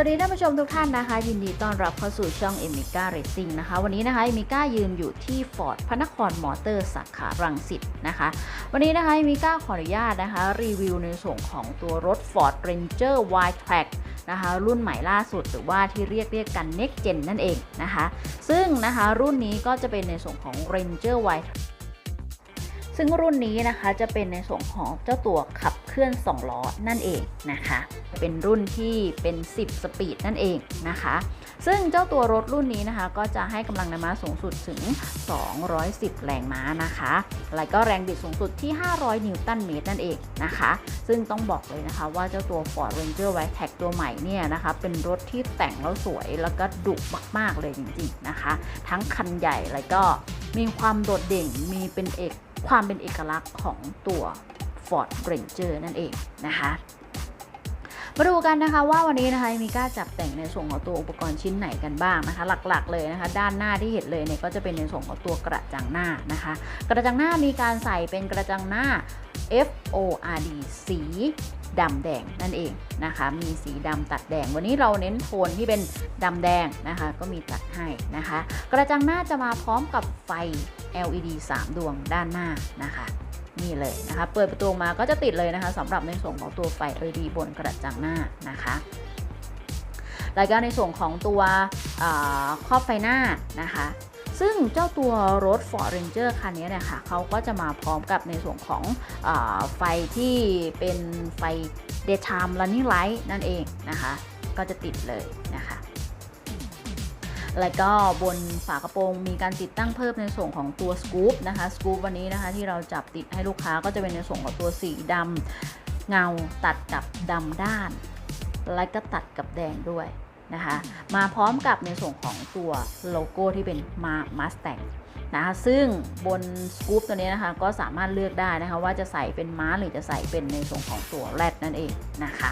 วัสดีท่านผู้ชมทุกท่านนะคะ ยินดีต้อนรับเข้าสู่ช่อง e m i c a Racing นะคะ วันนี้นะคะ e m i c a ยืนอยู่ที่ฟอร์ดพระนครมอเตอร์สาขารังสิตนะคะ วันนี้นะคะ e m i c a ขออนุญาตนะคะ รีวิวในส่วนของตัวรถ Ford Ranger Wide Track นะคะรุ่นใหม่ล่าสุดหรือว่าที่เรียกเรียกกัน Next Gen นั่นเองนะคะ ซึ่งนะคะรุ่นนี้ก็จะเป็นในส่วนของ Ranger Wide ซึ่งรุ่นนี้นะคะจะเป็นในส่วนของเจ้าตัวขับ ลื่อน 2 ล้อนั่นเองนะคะ เป็นรุ่นที่เป็น 10 สปีดนั่นเองนะคะ ซึ่งเจ้าตัวรถรุ่นนี้นะคะ ก็จะให้กำลังแรงม้าสูงสุดถึง 210 แรงม้านะคะ แล้วก็แรงบิดสูงสุดที่ 500 นิวตันเมตรนั่นเองนะคะ ซึ่งต้องบอกเลยนะคะว่าเจ้าตัว Ford Ranger Wide Track ตัวใหม่เนี่ยนะคะ เป็นรถที่แต่งแล้วสวยแล้วก็ดุมาก ๆ เลยจริงๆนะคะ ทั้งคันใหญ่แล้วก็มีความโดดเด่นมีเป็นเอกความเป็นเอกลักษณ์ของตัว Ford Ranger นั่นเองนะคะมาดูกันนะคะว่าวันนี้นะคะมีกล้าจับแต่งในส่วนของตัวอุปกรณ์ชิ้นไหนกันบ้างนะคะ หลักๆเลยนะคะ ด้านหน้าที่เห็นเลยเนี่ยก็จะเป็นในส่วนของตัวกระจังหน้านะคะ กระจังหน้ามีการใส่เป็นกระจังหน้า FORD สีดำแดงนั่นเองนะคะ มีสีดำตัดแดง วันนี้เราเน้นโทนที่เป็นดำแดงนะคะ ก็มีตัดให้นะคะ กระจังหน้าจะมาพร้อมกับไฟ LED 3 ดวงด้านหน้านะคะ นี่เลยนะคะ เปิดประตูมาก็จะติดเลยนะคะสำหรับในส่วนของตัวไฟ LED บนกระจังหน้านะคะแล้วก็ในส่วนของตัวครอบไฟหน้านะคะ ซึ่งเจ้าตัวรถ Ford Ranger คันนี้เนี่ยค่ะเขาก็จะมาพร้อมกับในส่วนของอไฟที่เป็นไฟ daytime running light นั่นเองนะคะ ก็จะติดเลยนะคะ แล้วก็บนฝากระโปรงมีการติดตั้งเพิ่มในส่วนของตัวสกู๊ปนะคะสกู๊ปวันนี้นะคะที่เราจับติดให้ลูกค้าก็จะเป็นในส่วนของตัวสีดำเงาตัดกับดำด้าน และก็ตัดกับแดงด้วยนะคะมาพร้อมกับในส่วนของตัวโลโก้ที่เป็นมามาสแตงนะคะซึ่งบนสกู๊ปตัวนี้นะคะก็สามารถเลือกได้นะคะว่าจะใส่เป็นม้าหรือจะใส่เป็นในส่วนของตัวแรดนั่นเองนะคะ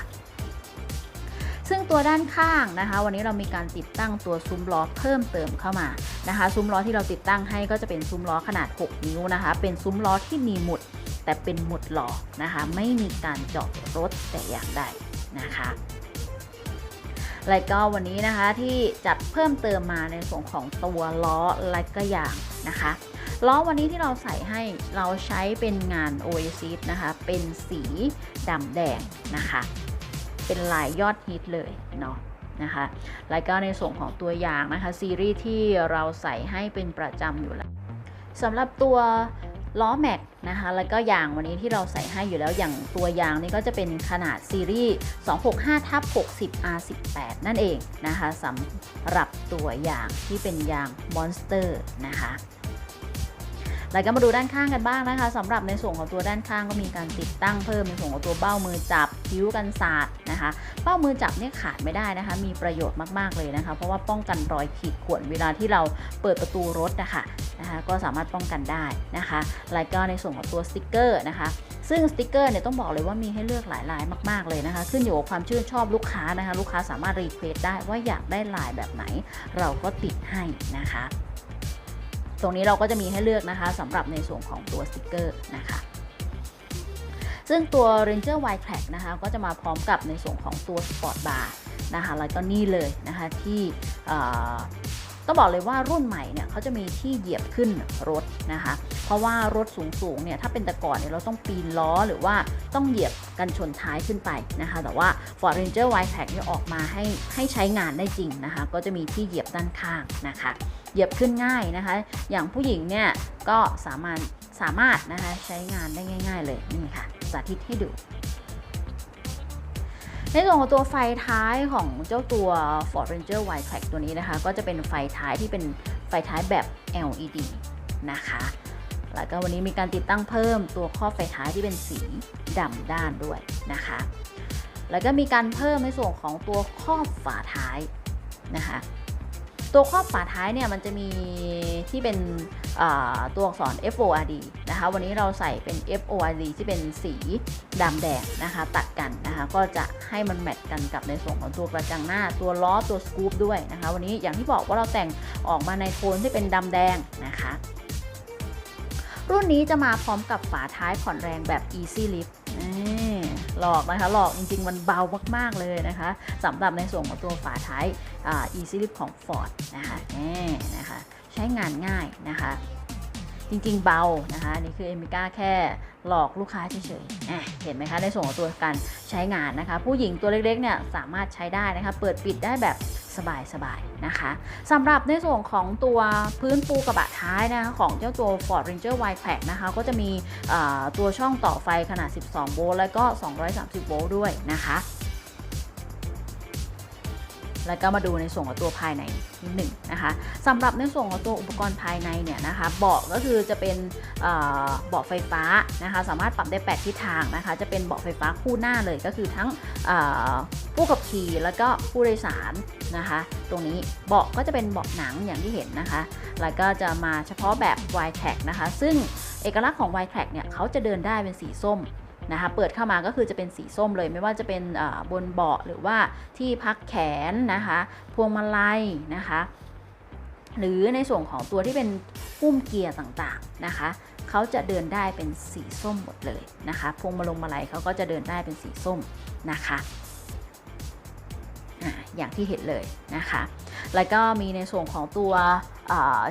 ซึ่งตัวด้านข้างนะคะ วันนี้เรามีการติดตั้งตัวซุ้มล้อเพิ่มเติมเข้ามานะคะ ซุ้มล้อที่เราติดตั้งให้ก็จะเป็นซุ้มล้อขนาด 6 นิ้วนะคะ เป็นซุ้มล้อที่มีหมุด แต่เป็นหมุดหล่อนะคะ ไม่มีการเจาะรถแต่อย่างใดนะคะแล้วก็วันนี้นะคะที่จัดเพิ่มเติมมาในส่วนของตัวล้อและก็ยางนะคะล้อวันนี้ที่เราใส่ให้เราใช้เป็นงาน Oasis นะคะ เป็นสีดำแดงนะคะ เป็นลายยอดฮิตเลยเนาะนะคะแล้วก็ในส่วนของตัวยางนะคะซีรีส์ที่เราใส่ให้เป็นประจำอยู่แล้วสำหรับตัวล้อแม็กนะคะแล้วก็ยางวันนี้ที่เราใส่ให้อยู่แล้วอย่างตัวยางนี่ก็จะเป็นขนาดซีรีส์ 265ทับ60 R18 นั่นเองนะคะสำหรับตัวยางที่เป็นยาง Monster นะคะ แล้วก็มาดูด้านข้างกันบ้างนะคะสำหรับในส่วนของตัวด้านข้างก็มีการติดตั้งเพิ่มในส่วนของตัวเบ้ามือจับคิ้วกันศาสตร์นะคะเบ้ามือจับเนี่ยขาดไม่ได้นะคะ มีประโยชน์มากๆเลยนะคะ เพราะว่าป้องกันรอยขีดข่วนเวลาที่เราเปิดประตูรถนะคะนะคะก็สามารถป้องกันได้นะคะแล้วก็ในส่วนของตัวสติกเกอร์นะคะซึ่งสติกเกอร์เนี่ยต้องบอกเลยว่ามีให้เลือกหลายลายมาก ๆเลยนะคะ ขึ้นอยู่กับความชื่นชอบลูกค้านะคะ ลูกค้าสามารถรีเควสได้ว่าอยากได้ลายแบบไหน เราก็ติดให้นะคะ ตรงนี้เราก็จะมีให้เลือกนะคะสำหรับในส่วนของตัวสติกเกอร์นะคะซึ่งตัว Ranger Wide Track นะคะก็จะมาพร้อมกับในส่วนของตัว Sport Bar นะคะแล้วก็นี่เลยนะคะที่ ต้องบอกเลยว่ารุ่นใหม่เนี่ยเขาจะมีที่เหยียบขึ้นรถนะคะ เพราะว่ารถสูงๆเนี่ยถ้าเป็นแต่ก่อนเนี่ยเราต้องปีนล้อหรือว่าต้องเหยียบกันชนท้ายขึ้นไปนะคะ แต่ว่า Ford Ranger Wide Track เนี่ยออกมาให้ให้ใช้งานได้จริงนะคะ ก็จะมีที่เหยียบด้านข้างนะคะ เหยียบขึ้นง่ายนะคะ อย่างผู้หญิงเนี่ยก็สามารถสามารถนะคะใช้งานได้ง่าย ๆ เลยนี่ค่ะสาธิตให้ดู ในส่วนของตัวไฟท้ายของเจ้าตัว Ford Ranger Wide Track ตัวนี้นะคะ ก็จะเป็นไฟท้ายที่เป็นไฟท้ายแบบ LED นะคะ แล้วก็วันนี้มีการติดตั้งเพิ่มตัวครอบไฟท้ายที่เป็นสีดำด้านด้วยนะคะ แล้วก็มีการเพิ่มในส่วนของตัวครอบฝาท้ายนะคะ ตัวครอบฝาท้ายเนี่ยมันจะมีที่เป็น ตัวอักษร FORD นะคะ วันนี้เราใส่เป็น FORD ที่เป็นสีดำแดงนะคะ ตัดกันนะคะ ก็จะให้มันแมทกันกับในส่วนของตัวกระจังหน้า ตัวล้อตัวสกู๊ปด้วยนะคะ วันนี้อย่างที่บอกว่าเราแต่งออกมาในโทนที่เป็นดำแดงนะคะรุ่นนี้จะมาพร้อมกับฝาท้ายผ่อนแรงแบบ Easy Lift หลอกนะคะ หลอกจริงๆ มันเบามากๆเลยนะคะสำหรับในส่วนของตัวฝาท้ายอ่า Easy Lift ของ Ford นะคะนี่นะคะ ใช้งานง่ายนะคะ จริงๆเบานะคะนี่คือเอมิก้าแค่หลอกลูกค้าเฉยๆเห็นไหมคะในส่วนของตัวการใช้งานนะคะ ผู้หญิงตัวเล็กๆเนี่ยสามารถใช้ได้นะคะ เปิดปิดได้แบบสบายๆนะคะสำหรับในส่วนของตัวพื้นปูกระบะท้ายนะคะของเจ้าตัว Ford Ranger Wide Track นะคะก็จะมีตัวช่องต่อไฟขนาด 12 โวลต์และก็ 230 โวลต์ด้วยนะคะ แล้วก็มาดูในส่วนของตัวภายในหนึ่งนะคะสำหรับในส่วนของตัวอุปกรณ์ภายในเนี่ยนะคะเบาะก็คือจะเป็นเบาะไฟฟ้านะคะสามารถปรับได้ 8 ทิศทางนะคะจะเป็นเบาะไฟฟ้าคู่หน้าเลยก็คือทั้งผู้ขับขี่แล้วก็ผู้โดยสารนะคะ ตรงนี้เบาะก็จะเป็นเบาะหนังอย่างที่เห็นนะคะ แล้วก็จะมาเฉพาะแบบ y t r a c นะคะ ซึ่งเอกลักษณ์ของ y t r a c เนี่ยเขาจะเดินได้เป็นสีส้ม นะคะเปิดเข้ามาก็คือจะเป็นสีส้มเลย ไม่ว่าจะเป็นบนเบาะหรือว่าที่พักแขนนะคะพวงมาลัยนะคะหรือในส่วนของตัวที่เป็นพุ่มเกียร์ต่างๆนะคะเขาจะเดินได้เป็นสีส้มหมดเลยนะคะพวงมาลงมาลัยเขาก็จะเดินได้เป็นสีส้มนะคะอย่างที่เห็นเลยนะคะ แล้วก็มีในส่วนของตัว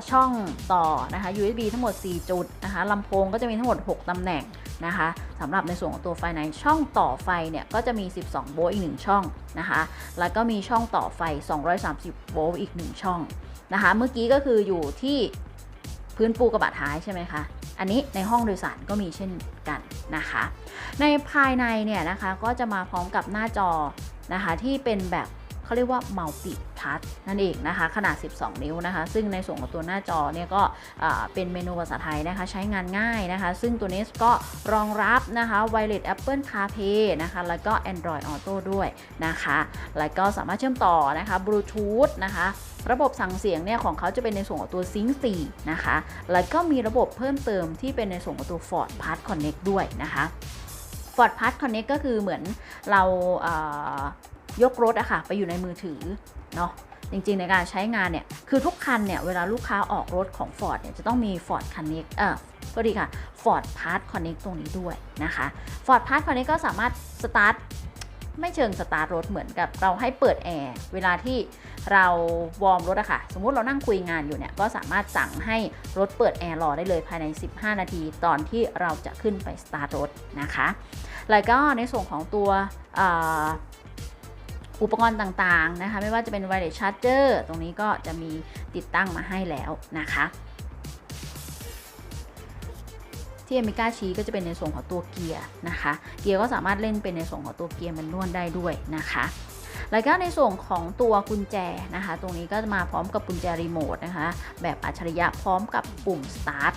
ช่องต่อนะคะ USB ทั้งหมด 4 จุดนะคะลำโพงก็จะมีทั้งหมด 6ตำแหน่งนะคะสำหรับในส่วนของตัวไฟในช่องต่อไฟเนี่ยก็จะมี 12 โวลต์อีก 1 ช่องนะคะ แล้วก็มีช่องต่อไฟ 230 โวลต์อีก 1 ช่องนะคะ เมื่อกี้ก็คืออยู่ที่พื้นปูกระบะท้ายใช่ไหมคะ อันนี้ในห้องโดยสารก็มีเช่นกันนะคะ ในภายในเนี่ยนะคะก็จะมาพร้อมกับหน้าจอนะคะที่เป็นแบบ เขาเรียกว่า multi touch นั่นเองนะคะ ขนาด 12 นิ้วนะคะ ซึ่งในส่วนของตัวหน้าจอเนี่ยก็เป็นเมนูภาษาไทยนะคะ ใช้งานง่ายนะคะ ซึ่งตัวนี้ก็รองรับนะคะ Wireless Apple CarPlay นะคะ แล้วก็ Android Auto ด้วยนะคะ แล้วก็สามารถเชื่อมต่อนะคะ Bluetooth นะคะระบบสั่งเสียงเนี่ยของเขาจะเป็นในส่วนของตัว Sync 4นะคะ แล้วก็มีระบบเพิ่มเติมที่เป็นในส่วนของตัว Ford Pass Connect ด้วยนะคะ Ford Pass Connect ก็คือเหมือนเราอ่า ยกรถอะค่ะไปอยู่ในมือถือเนาะจริงๆ ในการใช้งานเนี่ย คือทุกคันเนี่ย เวลาลูกค้าออกรถของ Ford เนี่ย จะต้องมี Ford Connect เอ่อก็ดีค่ะ Ford Pass Connect ตรงนี้ด้วยนะคะ Ford Pass Connect ก็สามารถสตาร์ทไม่เชิงสตาร์ทรถเหมือนกับเราให้เปิดแอร์เวลาที่เราวอร์มรถอะค่ะ สมมุติเรานั่งคุยงานอยู่เนี่ย ก็สามารถสั่งให้รถเปิดแอร์รอได้เลยภายใน 15 นาที ตอนที่เราจะขึ้นไปสตาร์ทรถนะคะ แล้วก็ในส่วนของตัว อุปกรณ์ต่างๆนะคะ ไม่ว่าจะเป็น wireless charger ตรงนี้ก็จะมีติดตั้งมาให้แล้วนะคะ ที่อเมริกาชี้ก็จะเป็นในส่วนของตัวเกียร์นะคะ เกียร์ก็สามารถเล่นเป็นในส่วนของตัวเกียร์มันนวลได้ด้วยนะคะแล้วก็ในส่วนของตัวกุญแจนะคะ ตรงนี้ก็จะมาพร้อมกับกุญแจรีโมทนะคะ แบบอัจฉริยะพร้อมกับปุ่ม start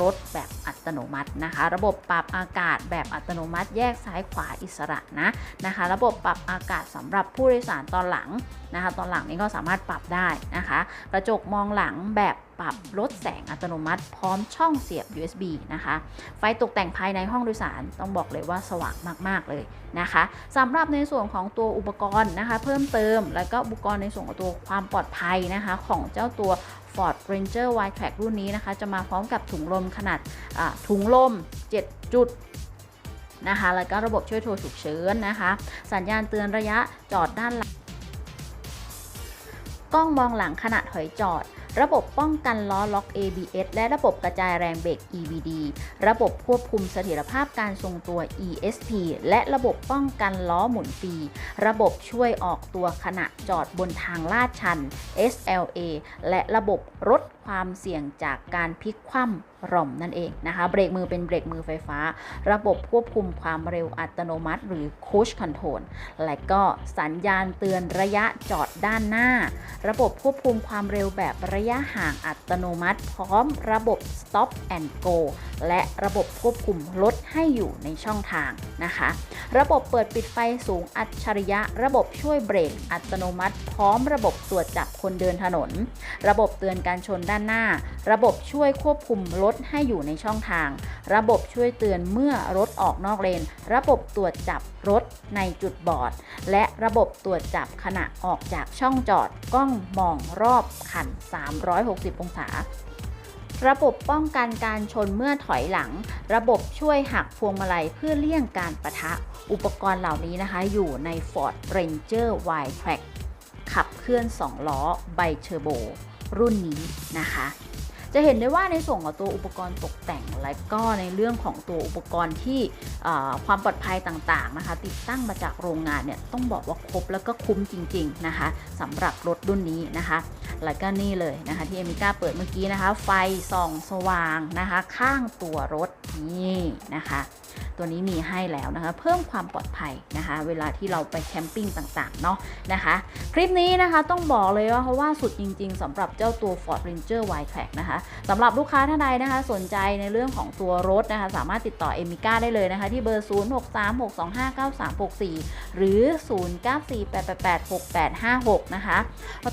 รถแบบอัตโนมัตินะคะ ระบบปรับอากาศแบบอัตโนมัติแยกซ้ายขวาอิสระนะนะคะ ระบบปรับอากาศสำหรับผู้โดยสารตอนหลังนะคะ ตอนหลังนี้ก็สามารถปรับได้นะคะ กระจกมองหลังแบบ ปรับลดแสงอัตโนมัติ พร้อมช่องเสียบ USB นะคะ ไฟตกแต่งภายในห้องโดยสารต้องบอกเลยว่าสว่างมาก ๆ เลยนะคะสำหรับในส่วนของตัวอุปกรณ์นะคะ เพิ่มเติมแล้วก็อุปกรณ์ในส่วนของตัวความปลอดภัยนะคะ ของเจ้าตัว Ford Ranger Wide Track รุ่นนี้นะคะ จะมาพร้อมกับถุงลมขนาดถุงลม 7 จุดนะคะแล้วก็ระบบช่วยโทรฉุกเฉินนะคะ สัญญาณเตือนระยะจอดด้านหลัง กล้องมองหลังขณะถอยจอด ระบบป้องกันล้อล็อก ABS และระบบกระจายแรงเบรก EBD ระบบควบคุมเสถียรภาพการทรงตัว ESP และระบบป้องกันล้อหมุนฟรี ระบบช่วยออกตัวขณะจอดบนทางลาดชัน SLA และระบบลดความเสี่ยงจากการพลิกคว่ำ รอมนั่นเองนะคะ เบรกมือเป็นเบรกมือไฟฟ้า ระบบควบคุมความเร็วอัตโนมัติ หรือ Cruise Control และก็สัญญาณเตือนระยะจอดด้านหน้า ระบบควบคุมความเร็วแบบระยะห่างอัตโนมัติ พร้อมระบบ Stop and Go และระบบควบคุมรถให้อยู่ในช่องทางนะคะ ระบบเปิดปิดไฟสูงอัจฉริยะ ระบบช่วยเบรกอัตโนมัติ พร้อมระบบตรวจจับคนเดินถนน ระบบเตือนการชนด้านหน้า ระบบช่วยควบคุมรถให้อยู่ในช่องทาง ระบบช่วยเตือนเมื่อรถออกนอกเลน ระบบตรวจจับรถในจุดบอด และระบบตรวจจับขณะออกจากช่องจอดกล้องมองรอบคัน 360 องศาระบบป้องกันการชนเมื่อถอยหลัง ระบบช่วยหักพวงมาลัยเพื่อเลี่ยงการปะทะ อุปกรณ์เหล่านี้นะคะ อยู่ใน Ford Ranger Y-Track ขับเคลื่อน 2 ล้อไบเทอร์โบ รุ่นนี้นะคะ จะเห็นได้ว่าในส่วนของตัวอุปกรณ์ตกแต่งและก็ในเรื่องของตัวอุปกรณ์ที่ความปลอดภัยต่างๆนะคะ ติดตั้งมาจากโรงงานเนี่ยต้องบอกว่าครบแล้วก็คุ้มจริง ๆนะคะสำหรับรถรุ่นนี้นะคะ แล้วก็นี่เลยนะคะที่เอมิก้าเปิดเมื่อกี้นะคะ ไฟส่องสว่างนะคะ ข้างตัวรถนี่นะคะ ตัวนี้มีให้แล้วนะคะ เพิ่มความปลอดภัยนะคะ เวลาที่เราไปแคมปิ้งต่างๆเนาะนะคะ คลิปนี้นะคะต้องบอกเลยว่าเพราะว่าสุดจริง ๆสำหรับเจ้าตัว Ford Ranger Y-Track นะคะสำหรับลูกค้าท่านใดนะคะ สนใจในเรื่องของตัวรถนะคะ สามารถติดต่อเอมิก้าได้เลยนะคะ ที่เบอร์ 0636259364 หรือ 0948886856 นะคะ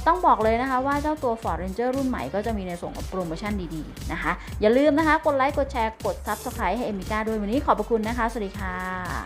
ต้องบอกเลยนะคะว่าเจ้าตัว Ford Ranger รุ่นใหม่ก็จะมีในส่วนของโปรโมชั่นดีๆนะคะ อย่าลืมนะคะ กดไลค์กดแชร์กด Subscribe ให้เอมิก้าด้วยวันนี้ขอบพระคุณนะคะ สวัสดีค่ะ